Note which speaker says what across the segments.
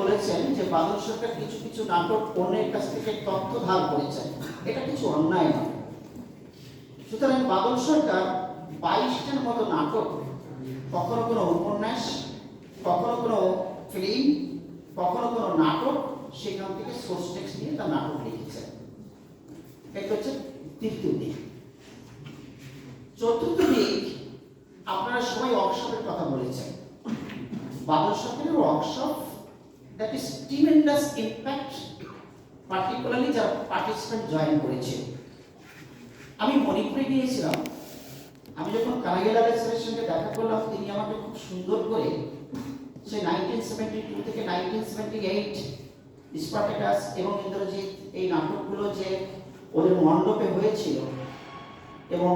Speaker 1: বলেছেন যে বাদল সরকার কিছু কিছু নাটক অন্যের কাছ থেকে তথ্য ধার করেছেন এটা কিছু অন্যায় নয়। সুতরাং বাদল সরকার বাইশটার মতো নাটক, কখনো কোনো উপন্যাস, কখনো কোনো ফিল্ম কখনো কোনো নাটক, সেখান থেকে সোর্স টেক্সট নিয়ে তার নাটক লিখেছেন এটা হচ্ছে তৃতীয় দিক। চতুর্থ দিক, আপনারা সবাই ওয়ার্কশপের কথা বলেছেন। বাদল সরকারের workshop that is tremendous impact particularly যারা পার্টিসিপেন্ট জয়েন করেছে। আমি মণিপুরে গিয়েছিলাম আমি যখন কানাগেলারের স্যারের সঙ্গে দেখা করলাম, তিনি আমাকে খুব সুন্দর করে সেই নাইনটিন সেভেন্টি টু থেকে নাইনটিন সেভেন্টি এইট স্পার্টাকাস এবং ইন্দ্রজিৎ এই নাটকগুলো যে ওদের মণ্ডপে হয়েছিল এবং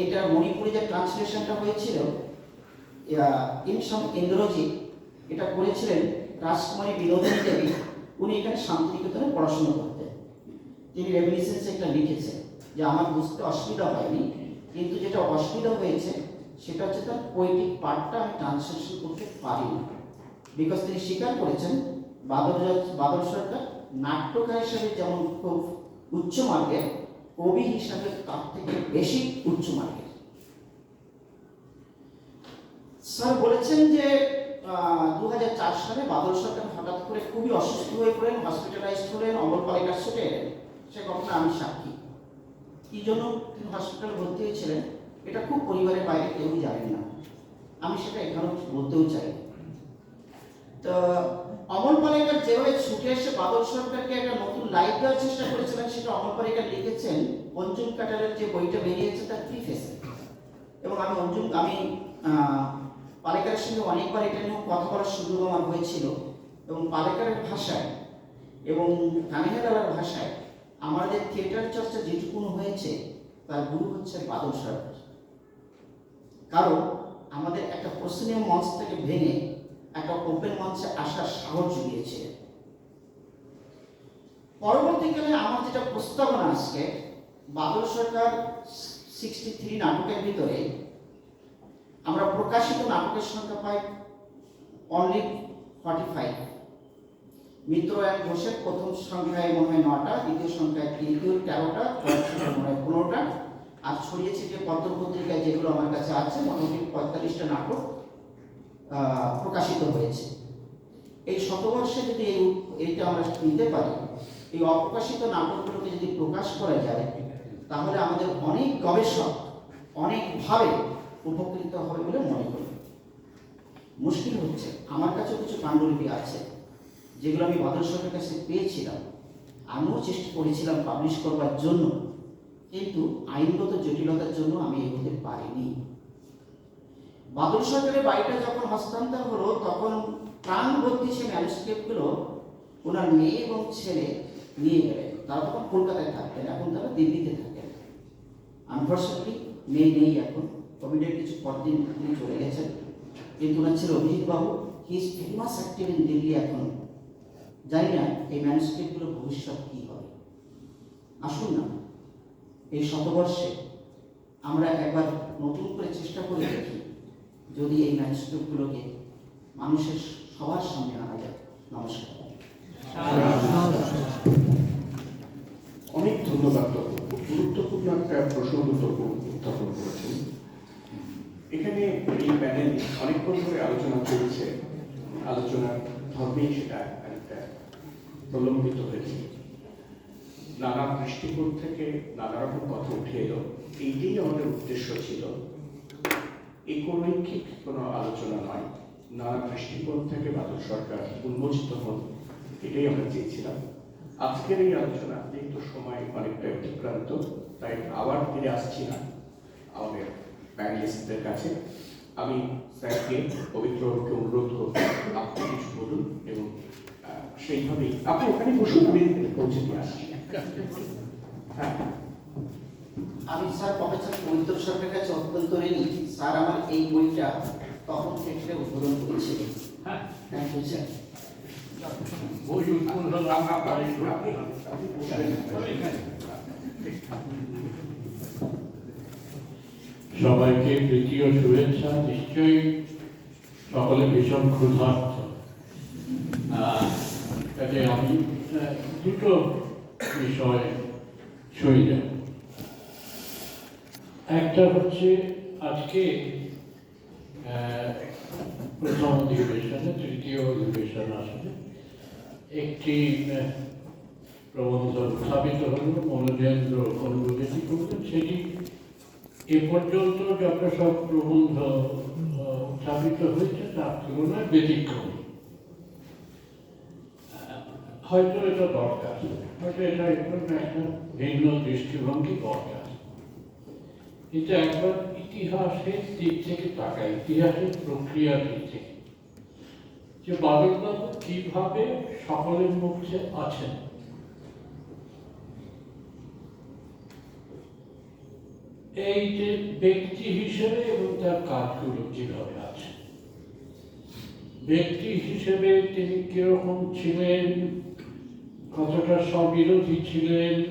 Speaker 1: এইটার মণিপুরি যে ট্রান্সলেশনটা হয়েছিল ইনসম ইন্দ্রজিৎ, এটা করেছিলেন রাজকুমারী বিনোদিনী দেবী, উনি এখানে শান্তিনিকেতনে পড়াশোনা করতেন। তিনি রেমিনিসেন্সে একটা লিখেছেন যে আমার বুঝতে অসুবিধা হয়নি, কিন্তু যেটা অসুবিধা হয়েছে, সেটা হচ্ছে তার পোয়েটিক পার্টটা আমি ট্রান্সলেশন করতে পারিনি। বিকজ তিনি স্বীকার করেছেন, বাদল বাদল সরকার নাট্যকার হিসাবে যেমন খুব উচ্চ মার্গের কবি হিসাবে তার থেকে বেশি উচ্চ মার্গের। স্যার বলেছেন যে দু হাজার চার সালে বাদল সরকার হঠাৎ করে খুবই অসুস্থ হয়ে পড়লেন হসপিটালাইজড হলেন, অমর পালিকার সাথে সে ঘটনা আমি সাক্ষী। কি জন্য তিনি হসপিটালে ভর্তি হয়েছিলেন, এটা খুব পরিবারের বাইরে কেউই জানেন না। আমি সেটা এখানেও বলতেও চাই। তো অমল পালিকার যেভাবে ছুটে এসে বাদল সরকারকে একটা নতুন লাইফ দেওয়ার চেষ্টা করেছিলেন, সেটা অমল পালিকার লিখেছেন অঞ্জুম কাটারের যে বইটা বেরিয়েছে, তার প্রিফেসে এবং আমি অঞ্জুম আমি পালেকারের সঙ্গে অনেকবার এটা নিয়ে কথা বলার সুযোগ আমার হয়েছিল। এবং পালেকারের ভাষায় এবং কানিহালার ভাষায় আমাদের থিয়েটার চর্চা যেটুকুন হয়েছে, তার গুরু হচ্ছে বাদল সরকার। কারণ আমাদের একটা প্রশ্নীয় মঞ্চ থেকে ভেঙে একটা ওপেন মঞ্চে আসার সাহস জুগিয়েছে পরবর্তীকালে আমার যেটা প্রস্তাবনা আজকে, বাদল সরকার সিক্সটি থ্রি নাটকের ভিতরে আমরা প্রকাশিত নাটকের সংখ্যা পাই অনলি ফর্টি ফাইভ মিত্র এক ঘোষের প্রথম সংখ্যায় মনে হয় নটা, দ্বিতীয় সংখ্যায় তৃতীয় তেরোটা মনে হয় পনেরোটা। আর ছড়িয়ে ছিটিয়ে পত্র পত্রিকায় যেগুলো আমার কাছে আছে, মোটামুটি পঁয়তাল্লিশটা নাটক প্রকাশিত হয়েছে। এই শতবর্ষে যদি এই এইটা আমরা নিতে পারি, এই অপ্রকাশিত নাটকগুলোকে যদি প্রকাশ করা যায়, তাহলে আমাদের অনেক গবেষক অনেকভাবে উপকৃত হবে বলে মনে করি। মুশকিল হচ্ছে, আমার কাছেও কিছু পাণ্ডুলিপি আছে, যেগুলো আমি বাদল সরকারের কাছে পেয়েছিলাম। আমিও চেষ্টা করেছিলাম পাবলিশ করবার জন্য, কিন্তু আইনগত জটিলতার জন্য আমি এগোতে পারিনি। বাদল সরকারের বাড়িটা যখন হস্তান্তর হলো, তখন প্রাণবর্তী সে ম্যানুস্ক্রিপ্টগুলো ওনার মেয়ে এবং ছেলে নিয়ে গেলেন, তারা তখন কলকাতায় থাকতেন, এখন তারা দিল্লিতে থাকেন। আনফর্চুনেটলি মেয়ে নেই এখন। কোভিডের কিছু পরদিন তিনি চলে গেছেন। কিন্তু ওনার ছেলে অভিজিৎ বাবু he is famous active in Delhi এখন। জানি না এই ম্যানুস্ক্রিপ্টগুলোর ভবিষ্যৎ কী হবে। আসুন না, এই শতবর্ষে আমরা একবার নতুন করে চেষ্টা করে দেখি যদি এই ম্যানুস্ক্রিপ্টগুলোকে মানুষের সবার সামনে আনা যায়। নমস্কার।
Speaker 2: অনেক ধন্যবাদ গুরুত্বপূর্ণ একটা প্রশ্ন উত্থাপন করেছেন। এই প্যানেল অনেকক্ষণ ধরে আলোচনা চলছে। আলোচনার ধর্মেই সেটা একটা প্রলম্বিত হয়েছে। নানা দৃষ্টিকোণ থেকে নানা রকম কথা উঠে এলো। এইটাই আমাদের উদ্দেশ্য ছিল। একৈকিক কোনো আলোচনা নয়। নানা দৃষ্টিকোণ থেকে বাদল সরকার উন্মোচিত হন, এটাই আমরা চেয়েছিলাম। আজকের এই আলোচনা যেহেতু সময় অনেকটা অতিক্রান্ত, তাই আবার ফিরে আসছি না আমাদের প্যানেলিস্টদের কাছে। আমি স্যারকে পবিত্রকে অনুরোধ করব আপনি কিছু বলুন এবং সেইভাবেই আপনি ওখানে বসুন আমি পৌঁছে দিয়ে আসছি। হ্যাঁ।
Speaker 1: আমি স্যার প্রফেসর পবিত্র সরকারের কাছে অত্যন্ত ঋণী। স্যার আমার এই বইটা তখন থেকে উদ্বোধন করেছিলেন
Speaker 3: হ্যাঁ।
Speaker 1: Thank you sir.
Speaker 2: আপনি
Speaker 4: সবাইকে তৃতীয় শুভেচ্ছা নিশ্চয়ই সকলে ভীষণ ক্ষুধার্ত। আহ, আমি দুটো বিষয়ে ছুঁয়ে যাব একটা হচ্ছে আজকে প্রথম অধিবেশনে তৃতীয় অধিবেশন আসলে একটি প্রবন্ধ স্থাপিত হল মনোজেন্দ্র অনুবেদী করলেন সেটি এ পর্যন্ত যত সব প্রবন্ধ আহ, স্থাপিত হয়েছে তার তুলনায় ব্যতিক্রম। হয়তো এটা দরকার। হয়তো এটা একটু একটা ভিন্ন দৃষ্টিভঙ্গি দরকার। কিন্তু একবার ইতিহাসের দিক থেকে তাকাই ইতিহাসের প্রক্রিয়ার দিক থেকে। যে বাদলবাবু কীভাবে সকলের মধ্যে আছেন এই যে ব্যক্তি হিসেবে এবং তার কাজগুলো যেভাবে আছে? ব্যক্তি হিসেবে তিনি কীরকম ছিলেন? কতটা স্ববিরোধী ছিলেন?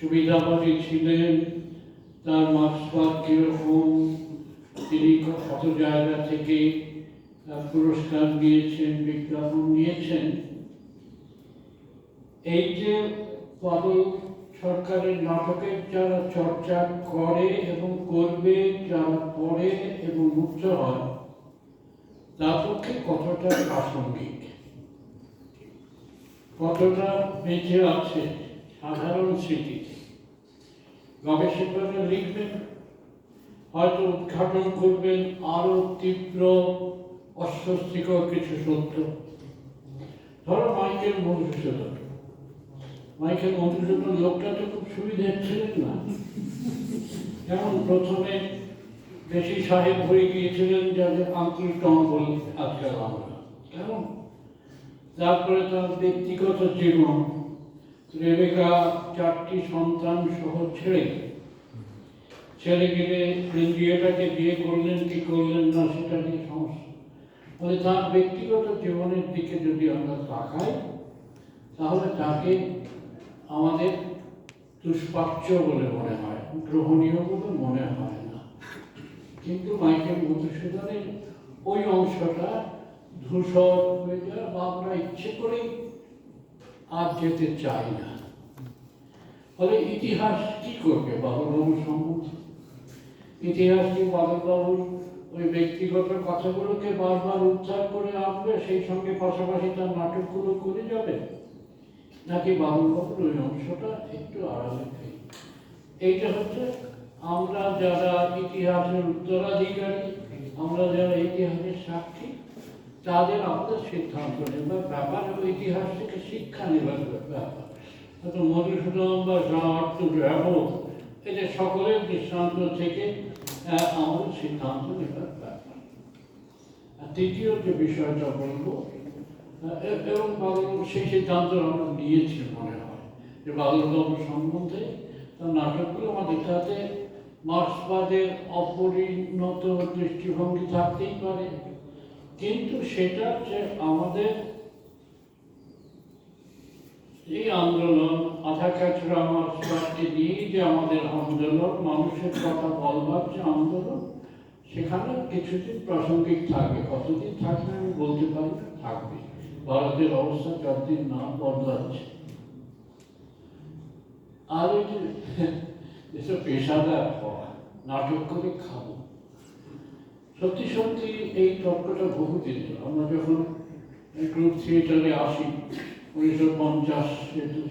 Speaker 4: সুবিধাবাদী ছিলেন? তার মার্ক্সবাদ কীরকম? তিনি কত জায়গা থেকে পুরস্কার নিয়েছেন, বিজ্ঞাপন নিয়েছেন? এই যে বাদল সরকারের নাটকের যারা চর্চা করে এবং করবে, যারা পড়ে এবং মুক্ত হয়, তার পক্ষে কতটা প্রাসঙ্গিক? কতটা বেঁচে আছে সাধারণ স্মৃতিতে গবেষকরা লিখবেন, হয়তো উদ্ঘাটন করবেন আরও তীব্র, অস্বস্তিকর কিছু সত্য। ধরো মাইকেল মধুসূদন। মাইকেল মধুসূদন লোকটা তো খুব সুবিধের ছিলেন না। যেমন প্রথমে বেশি সাহেব হয়ে গিয়েছিলেন যাদের আঙ্কুল টম বলি আজকাল আমরা কেমন তারপরে তার ব্যক্তিগত জীবন, রেবেকা চারটি সন্তান সহ ছেড়ে ছেড়ে গেলে ইন্ডিয়াটাকে বিয়ে করলেন, কি করলেন না সেটা নিয়ে সমস্যা। ফলে তার ব্যক্তিগত জীবনের দিকে যদি আমরা তাকাই, তাহলে তাকে আমাদের দুষ্পাচ্য বলে মনে হয়, গ্রহণীয় বলে মনে হয় না। কিন্তু মাইকেল মধুসূদনের ওই অংশটা ধূসর হয়ে যায় বা আমরা ইচ্ছে করেই আর যেতে চাই না। ফলে ইতিহাস কি করবে বাবুবাবু সম্বন্ধে? ইতিহাস কি বাবুবাবুর ওই ব্যক্তিগত কথাগুলোকে বারবার উদ্ধার করে আনবে সেই সঙ্গে পাশাপাশি তার নাটকগুলো করে যাবে। নাকি বাবুবাবুর ওই অংশটা একটু আড়ালে থাকবে এইটা হচ্ছে আমরা যারা ইতিহাসের উত্তরাধিকারী, আমরা যারা ইতিহাসের সাক্ষী, তাদের আমাদের সিদ্ধান্ত নেবার ব্যাপার এবং ইতিহাস থেকে শিক্ষা নেবার ব্যাপার। হয়তো মধুসূদন বা সাহার্থ ব্যবহার এদের সকলের দৃষ্টান্ত থেকে আমাদের সিদ্ধান্ত নেবার ব্যাপার। তৃতীয় যে বিষয়টা বলব এবং বাবুবাবু সেই সিদ্ধান্ত আমরা নিয়েছি মনে হয়। যে বাবুবাবু সম্বন্ধে তার নাটকগুলো আমাদের তাতে মার্ক্সবাদের অপরিণত দৃষ্টিভঙ্গি থাকতেই পারে। কিন্তু সেটা যে আমাদের এই আন্দোলন আধা কাছরা মার্ক্সবাদকে নিয়েই যে আমাদের আন্দোলন মানুষের কথা বলবার যে আন্দোলন সেখানে কিছুদিন প্রাসঙ্গিক থাকবে কতদিন থাকবে আমি বলতে পারি না, থাকবে ভারতের অবস্থা যতদিন না বদলাচ্ছে। আর যে, এসব পেশাদার হওয়া, নাটক করে খাব সত্যি সত্যি এই তর্কটা বহুদিন আমরা যখন গ্রুপ থিয়েটারে আসি, উনিশশো পঞ্চাশ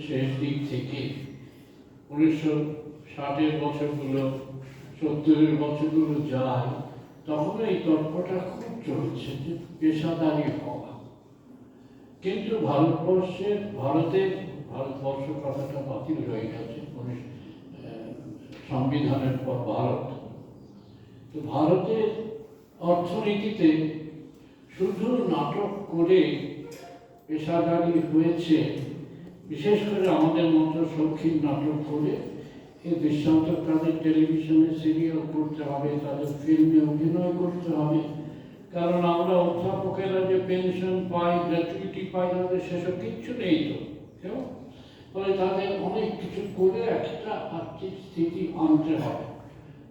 Speaker 4: শেষ দিক থেকে, উনিশশো ষাটের বছরগুলো সত্তরের বছরগুলো যায়, তখন এই তর্কটা খুব চলছে যে পেশাদারি হওয়া। কিন্তু ভারতবর্ষের ভারতের ভারতবর্ষ কথাটা বাতিল হয়ে গেছে সংবিধানের পর ভারত। তো ভারতের অর্থনীতিতে শুধু নাটক করে পেশাদারি হয়েছে, বিশেষ করে আমাদের মতো শৌখিন নাটক করে এই দৃষ্টান্ত তাদের টেলিভিশনে, সিরিয়াল করতে হবে, তাদের ফিল্মে অভিনয় করতে হবে কারণ আমরা অধ্যাপকেরা যে পেনশন পাই, গ্র্যাচুইটি পাই, তাদের সেসব কিচ্ছু নেই তো। ফলে তাদের অনেক কিছু করে একটা আর্থিক স্থিতি আনতে হয়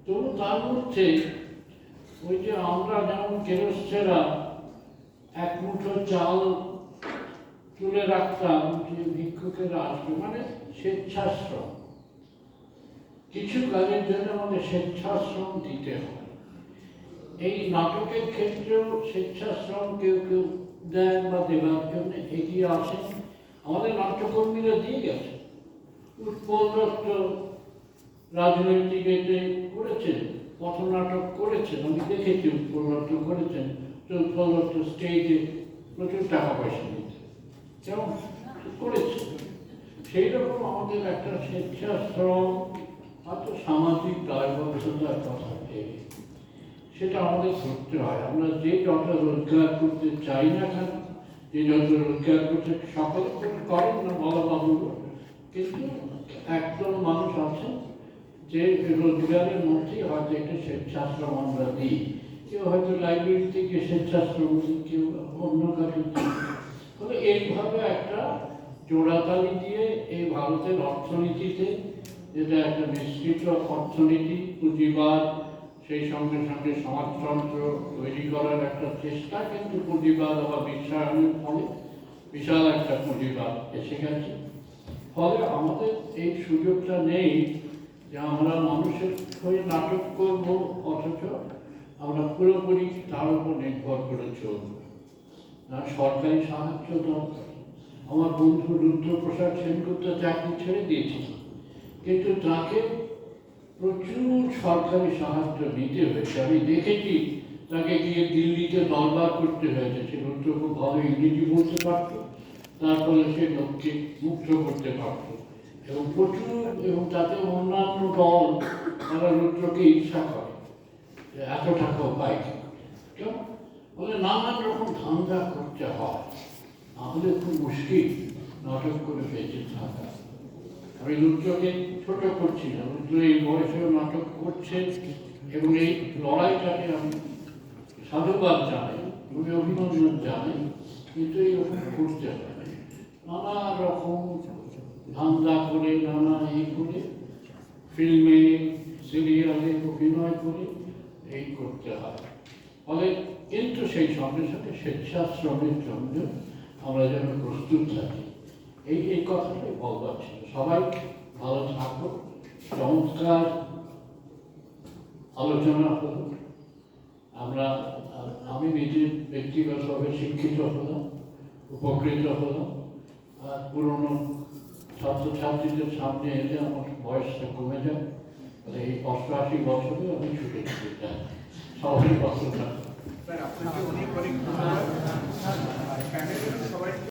Speaker 4: তবু তার মধ্যে ওই যে আমরা যেমন গেরস্থেরা এক মুঠো চাল তুলে রাখতাম, যে ভিক্ষুকেরা আসবে মানে স্বেচ্ছাশ্রম। কিছু কাজের জন্য আমাদের স্বেচ্ছাশ্রম দিতে হয়। এই নাটকের ক্ষেত্রেও স্বেচ্ছাশ্রম কেউ কেউ দেন বা দেওয়ার জন্য এগিয়ে আসেন। আমাদের নাট্যকর্মীরা দিয়ে গেছে। উৎপল রাজনৈতিক এতে করেছেন, পথনাটক করেছেন, আমি দেখেছি উৎপল করেছেন। তো স্টেজে প্রচুর টাকা পয়সা দিতে যেমন করেছে। সেই রকম আমাদের একটা স্বেচ্ছাশ্রম হয়তো সামাজিক দায়বদ্ধতার কথা। সেটা আমাদের করতে হয়। আমরা যে যত রোজগার করতে চাই না কেন, যে যন্ত্র রোজগার করতে সকলে করে করেন না, বলা বাবু কিন্তু একজন মানুষ আছে যে রোজগারের মধ্যেই হয়তো একটা স্বেচ্ছাশ্রম আমরা দিই। কেউ হয়তো লাইব্রেরি থেকে স্বেচ্ছাশ্রম দিই, কেউ অন্য দিই। ফলে এইভাবে একটা জোড়াতালি দিয়ে এই ভারতের অর্থনীতিতে যেটা একটা মিশ্রিত অর্থনীতি, পুঁজিবাদ সেই সঙ্গে সঙ্গে সমাজতন্ত্র তৈরি করার একটা চেষ্টা, কিন্তু পুঁজিবাদ আবার বিশ্বায়নের ফলে বিশাল একটা পুঁজিবাদ এসে গেছে। ফলে আমাদের এই সুযোগটা নেই যে আমরা মানুষের হয়ে নাটক করব, অথচ আমরা পুরোপুরি তার উপর নির্ভর করে চলব। আর সরকারি সাহায্য দরকার। আমার বন্ধু রুদ্রপ্রসাদ সেনগুপ্ত চাকরি ছেড়ে দিয়েছিল। কিন্তু তাকে প্রচুর সরকারি সাহায্য নিতে হয়েছে। আমি দেখেছি তাকে গিয়ে দিল্লিতে দরবার করতে হয়েছে। সে রুদ্র খুব ভালো ইংরেজি বলতে পারত। তার ফলে সে লোককে মুক্ত করতে পারত। এবং প্রচুর, এবং তাতে অন্যান্য দল, তারা রুদ্রকে ইচ্ছা করে। এত টাকাও পায় কি কেন? বলে নানান রকম ধান্দা করতে হয়। আমাদের খুব মুশকিল নাটক করে বেঁচে থাকা আমি রুদ্রকে ছোট করছি না। রুদ্র এই বয়সেও নাটক করছে এবং এই লড়াইটাকে আমি সাধুবাদ জানাই, আমি অভিনন্দন জানাই, কিন্তু এই রকম করতে হয় নানা রকম ধান্দা করে, নানা এই করে, ফিল্মে, সিরিয়ালে অভিনয় করে এই করতে হয়। ফলে কিন্তু সেই সঙ্গে সঙ্গে স্বেচ্ছাশ্রমের জন্য আমরা যেন প্রস্তুত থাকি। এই এই কথাটাই বলবার ছিল সবাই ভালো থাকো, চমৎকার আলোচনা হলো। আমরা, আমি নিজে ব্যক্তিগতভাবে শিক্ষিত হলাম, উপকৃত হলাম, আর পুরনো ছাত্রছাত্রীদের সামনে এলে আমার বয়সটা কমে যায়। এই অষ্টআশি বছরে আমি ছুটে ছুটে যাই। সবাই বছর